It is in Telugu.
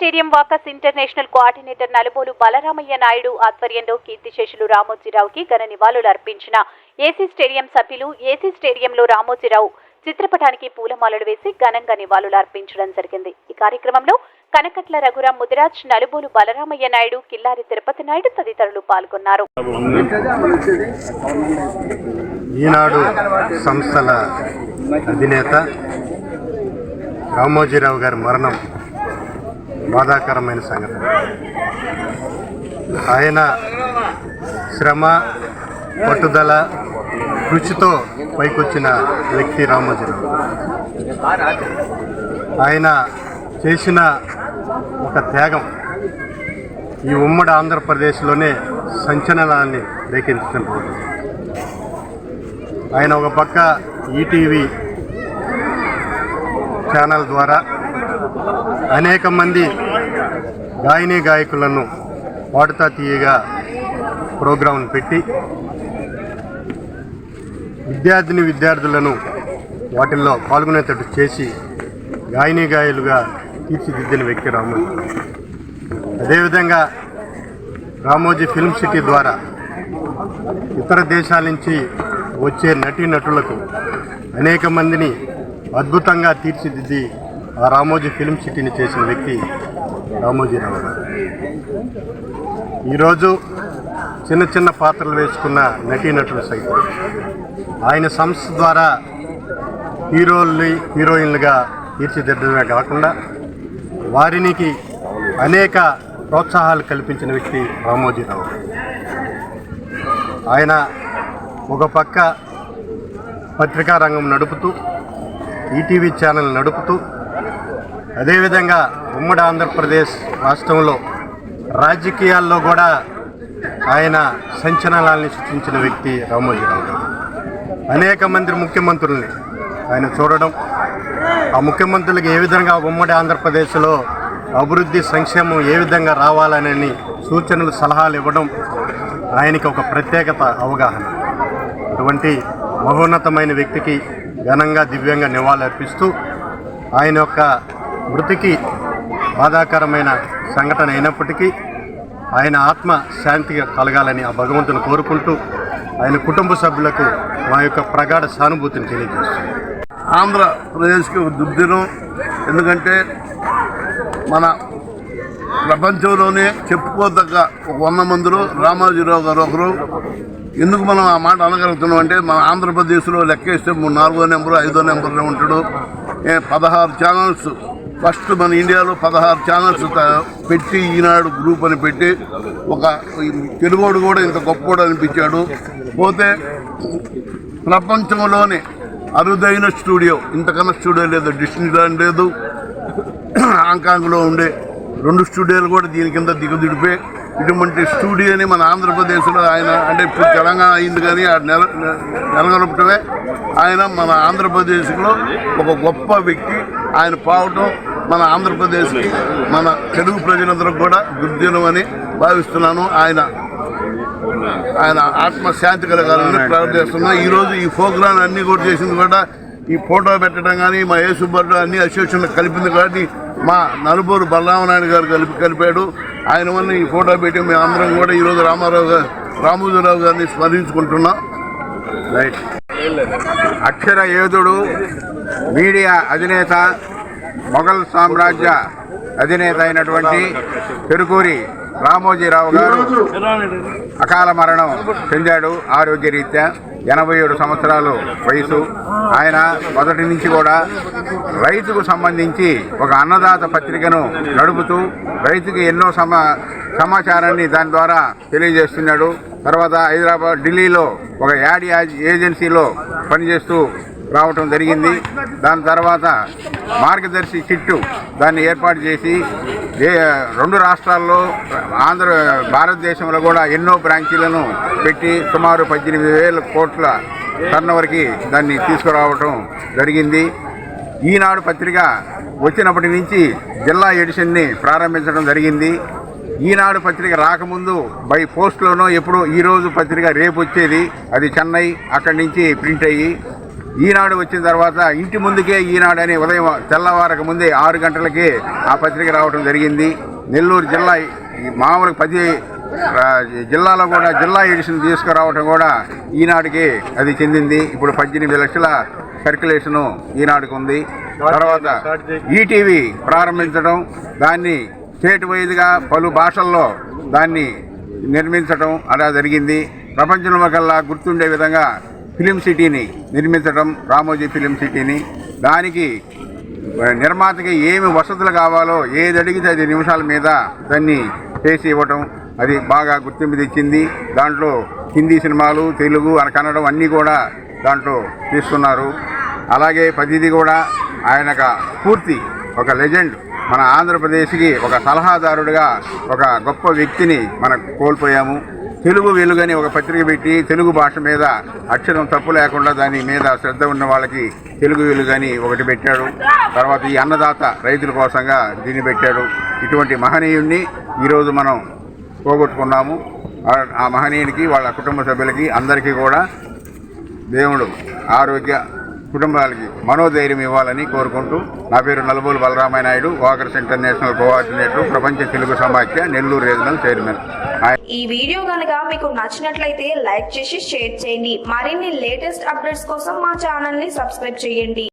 Stadium walkers international coordinator Nalubolu Balaramaiah Naidu ఆధ్వర్యంలో కీర్తిశేషులు రామోజీరావుకి ఘన నివాళులు అర్పించిన ఏసీ స్టేడియం సభ్యులు ఏసీ స్టేడియంలో రామోజీరావు చిత్రపటానికి పూలమాలలు వేసి ఘనంగా నివాళులు అర్పించడం జరిగింది. ఈ కార్యక్రమంలో కనకట్ల రఘురాం ముదిరాజ్ నలుబోలు బలరామయ్య నాయుడు కిల్లారి తిరుపతి నాయుడు తదితరులు పాల్గొన్నారు. ఈనాడు సంస్థల అధినేత రామోజీరావు గారి మరణం బాధాకరమైన సంఘటన. ఆయన శ్రమ పట్టుదల కృషితో పైకొచ్చిన వ్యక్తి రామోజీరావు ఆయన చేసిన ఒక త్యాగం ఈ ఉమ్మడి ఆంధ్రప్రదేశ్లోనే సంచలనాన్ని రేకెత్తించిన ఆయన ఒక పక్క ఈటీవీ ఛానల్ ద్వారా అనేక మంది గాయని గాయకులను పాడుతా తీయగా ప్రోగ్రాంను పెట్టి విద్యార్థిని విద్యార్థులను వాటిల్లో పాల్గొనేటట్టు చేసి గాయని గాయలుగా తీర్చిదిద్దిన వ్యక్తి రామోజీ అదేవిధంగా రామోజీ ఫిల్మ్ సిటీ ద్వారా ఇతర దేశాల నుంచి వచ్చే నటీ నటులకు అనేక మందిని అద్భుతంగా తీర్చిదిద్ది ఆ రామోజీ ఫిల్మ్ సిటీని చేసిన వ్యక్తి రామోజీరావు గారు ఈరోజు చిన్న చిన్న పాత్రలు వేసుకున్న నటీనటులు సైతం. ఆయన సంస్థ ద్వారా హీరోల్ని హీరోయిన్లుగా తీర్చిదిద్దడమే కాకుండా వారికి అనేక ప్రోత్సాహాలు కల్పించిన వ్యక్తి రామోజీరావు ఆయన ఒక పక్క పత్రికా రంగం నడుపుతూ ఈటీవీ ఛానల్ నడుపుతూ అదేవిధంగా ఉమ్మడి ఆంధ్రప్రదేశ్ రాష్ట్రంలో రాజకీయాల్లో కూడా ఆయన సంచలనాల్ని సృష్టించిన వ్యక్తి రామోజీరావు గారు. అనేక మంది ముఖ్యమంత్రుల్ని ఆయన చూడడం ఆ ముఖ్యమంత్రులకు ఏ విధంగా ఉమ్మడి ఆంధ్రప్రదేశ్లో అభివృద్ధి సంక్షేమం ఏ విధంగా రావాలనని సూచనలు సలహాలు ఇవ్వడం ఆయనకి ఒక ప్రత్యేకత అవగాహన. అటువంటి మహోన్నతమైన వ్యక్తికి ఘనంగా దివ్యంగా నివాళులర్పిస్తూ ఆయన యొక్క మృతికి బాధాకరమైన సంఘటన అయినప్పటికీ ఆయన ఆత్మ శాంతిగా కలగాలని ఆ భగవంతుని కోరుకుంటూ ఆయన కుటుంబ సభ్యులకు మా యొక్క ప్రగాఢ సానుభూతిని తెలియజేస్తుంది ఆంధ్రప్రదేశ్కి ఒక దుర్దినం ఎందుకంటే మన ప్రపంచంలోనే చెప్పుకోదగ్గ వంద మందిలో రామాజీరావు గారు ఒకరు. ఎందుకు మనం ఆ మాట అనగలుగుతున్నాం అంటే మన ఆంధ్రప్రదేశ్లో లెక్కేస్తే మూడు నాలుగో నెంబరు ఐదో నెంబర్లో ఉంటాడు. పదహారు ఛానల్స్ ఫస్ట్ మన ఇండియాలో పదహారు ఛానల్స్ త- పెట్టి ఈనాడు గ్రూప్ అని పెట్టి ఒక తెలుగోడు కూడా ఇంత గొప్పోడు అనిపించాడు. పోతే ప్రపంచంలోనే అరుదైన స్టూడియో. ఇంతకన్నా స్టూడియో లేదు. డిస్నీలాండ్ లేదు. హాంకాంగ్లో ఉండే రెండు స్టూడియోలు కూడా దీని కింద దిగుదిడిపే. ఇటువంటి స్టూడియోని మన ఆంధ్రప్రదేశ్లో ఆయన అంటే ఇప్పుడు తెలంగాణ అయింది కానీ ఆ నెల నెలగొలపటమే ఆయన మన ఆంధ్రప్రదేశ్లో ఒక గొప్ప వ్యక్తి. ఆయన పావటం మన ఆంధ్రప్రదేశ్కి మన తెలుగు ప్రజలందరూ కూడా దుర్దినం అని భావిస్తున్నాను. ఆయన ఆయన ఆత్మశాంతి కలగాలని ప్రార్థిస్తున్నా ఈ ఈ ప్రోగ్రాం అన్ని కూడా చేసింది కూడా ఈ ఫోటో పెట్టడం కానీ మా యేసుబర్డు అన్ని అసోసియేషన్లు కలిపింది కాబట్టి మా నలుగురు బలరామనాయుడు గారు కలిపి కలిపాడు. ఆయన వల్ల ఈ ఫోటో పెట్టి మేము అందరం కూడా ఈరోజు రామారావు గారు రామోజీరావు గారిని స్మరించుకుంటున్నాం. రైట్. అక్షర యోధుడు మీడియా అధినేత మొఘల్ సామ్రాజ్య అధినేత అయినటువంటి పెరుకూరి రామోజీరావు గారు అకాల మరణం చెందాడు ఆరోగ్యరీత్యా. ఎనభై ఏడు సంవత్సరాలు వయసు. ఆయన మొదటి నుంచి కూడా రైతుకు సంబంధించి ఒక అన్నదాత పత్రికను నడుపుతూ రైతుకి ఎన్నో సమా సమాచారాన్ని దాని ద్వారా తెలియజేస్తున్నాడు. తర్వాత హైదరాబాద్ ఢిల్లీలో ఒక యాడ్ ఏజెన్సీలో పనిచేస్తూ రావటం జరిగింది. దాని తర్వాత మార్గదర్శి చిట్టు దాన్ని ఏర్పాటు చేసి ఏ- రెండు రాష్ట్రాల్లో ఆంధ్ర భారతదేశంలో కూడా ఎన్నో బ్రాంచీలను పెట్టి సుమారు పద్దెనిమిది వేల కోట్ల టర్నవర్కి దాన్ని తీసుకురావటం జరిగింది. ఈనాడు పత్రిక వచ్చినప్పటి నుంచి జిల్లా ఎడిషన్ని ప్రారంభించడం జరిగింది. ఈనాడు పత్రిక రాకముందు బై పోస్ట్లోనో ఎప్పుడు ఈరోజు పత్రిక రేపు వచ్చేది. అది చెన్నై అక్కడి నుంచి ప్రింట్ అయ్యి ఈనాడు వచ్చిన తర్వాత ఇంటి ముందుకే ఈనాడు అని ఉదయం తెల్లవారక ముందే ఆరు గంటలకి ఆ పత్రిక రావడం జరిగింది. నెల్లూరు జిల్లా మామూలు పది జిల్లాలో కూడా జిల్లా ఎడిషన్ తీసుకురావటం కూడా ఈనాటికి అది చెందింది. ఇప్పుడు పద్దెనిమిది లక్షల సర్క్యులేషను ఈనాడుకు ఉంది. తర్వాత ఈటీవీ ప్రారంభించడం దాన్ని స్టేట్ వైజ్గా పలు భాషల్లో దాన్ని నిర్మించడం అలా జరిగింది. ప్రపంచంలో కల్లా గుర్తుండే విధంగా ఫిలిం సిటీని నిర్మించడం రామోజీ ఫిలిం సిటీని దానికి నిర్మాతకి ఏమి వసతులు కావాలో ఏది అడిగితే అది నిమిషాల మీద దాన్ని చేసి ఇవ్వటం అది బాగా గుర్తింపు తెచ్చింది. దాంట్లో హిందీ సినిమాలు తెలుగు కన్నడం అన్నీ కూడా దాంట్లో తీసుకున్నారు అలాగే ప్రతిదీ కూడా ఆయన పూర్తి ఒక లెజెండ్. మన ఆంధ్రప్రదేశ్కి ఒక సలహాదారుడిగా ఒక గొప్ప వ్యక్తిని మనం కోల్పోయాము. తెలుగు వెలుగని ఒక పత్రిక పెట్టి తెలుగు భాష మీద అక్షరం తప్పు లేకుండా దాని మీద శ్రద్ధ ఉన్న వాళ్ళకి తెలుగు వెలుగని ఒకటి పెట్టాడు. తర్వాత ఈ అన్నదాత రైతుల కోసంగా దీన్ని పెట్టాడు. ఇటువంటి మహనీయుణ్ణి ఈరోజు మనం పోగొట్టుకున్నాము. ఆ- మహనీయునికి వాళ్ళ కుటుంబ సభ్యులకి అందరికీ కూడా దేవుడు ఆరోగ్య కుటుంబాలకి మనోధైర్యం ఇవ్వాలని కోరుకుంటూ నా పేరు Nalubolu Balaramaiah Naidu walkers international coordinator ప్రపంచ తెలుగు సమాఖ్య నెల్లూరు రీజనల్ చైర్మన్. ఈ వీడియో కనుక మీకు నచ్చినట్లయితే లైక్ చేసి షేర్ చేయండి. మరిన్ని లేటెస్ట్ అప్డేట్స్ కోసం మా ఛానల్ని సబ్స్క్రైబ్ చేయండి.